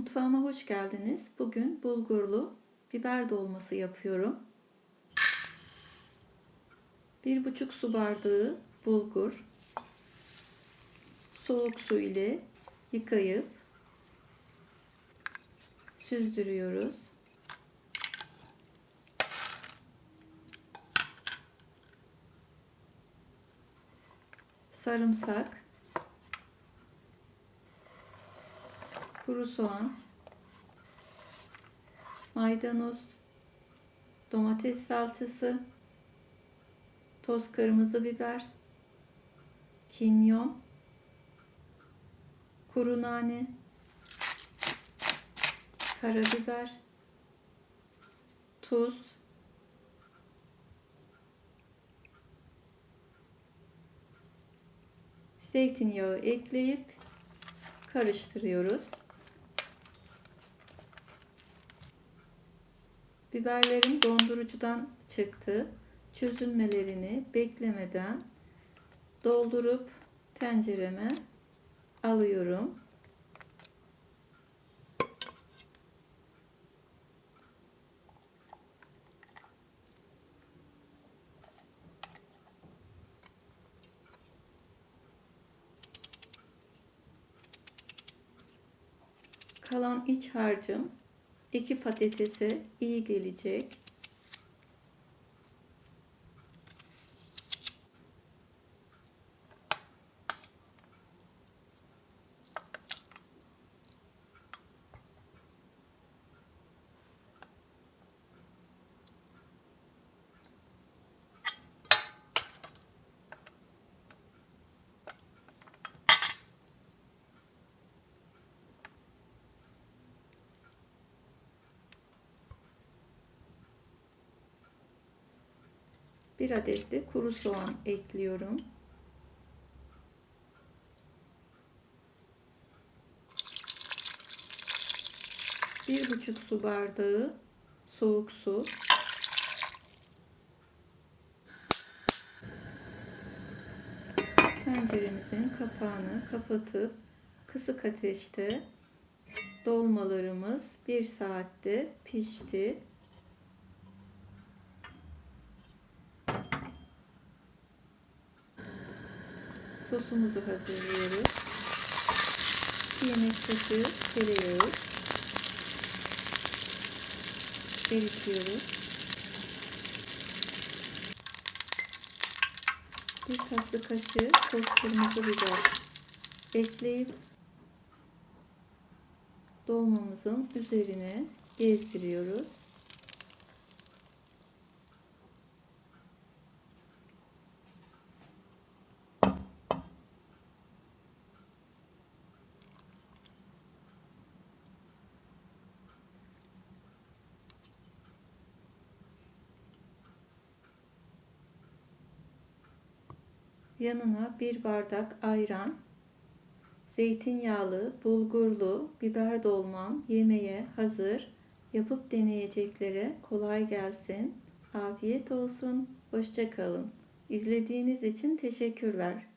Mutfağıma hoş geldiniz. Bugün bulgurlu biber dolması yapıyorum. Bir buçuk su bardağı bulgur soğuk su ile yıkayıp süzdürüyoruz. Sarımsak kuru soğan, maydanoz, domates salçası, toz kırmızı biber, kimyon, kuru nane, karabiber, tuz, zeytinyağı ekleyip karıştırıyoruz. Biberlerim dondurucudan çıktı. Çözülmelerini beklemeden doldurup tencereme alıyorum. Kalan iç harcım iki patatese iyi gelecek. Bir adet de kuru soğan ekliyorum. Bir buçuk su bardağı soğuk su. Tenceremizin kapağını kapatıp kısık ateşte dolmalarımız bir saatte pişti. Sosumuzu hazırlıyoruz. Bir yemek kaşığı tereyağı eritiyoruz. Bir tatlı kaşığı toz kırmızı biber ekleyip dolmamızın üzerine gezdiriyoruz. Yanına bir bardak ayran, zeytinyağlı, bulgurlu biber dolmam yemeğe hazır. Yapıp deneyeceklere kolay gelsin. Afiyet olsun. Hoşça kalın. İzlediğiniz için teşekkürler.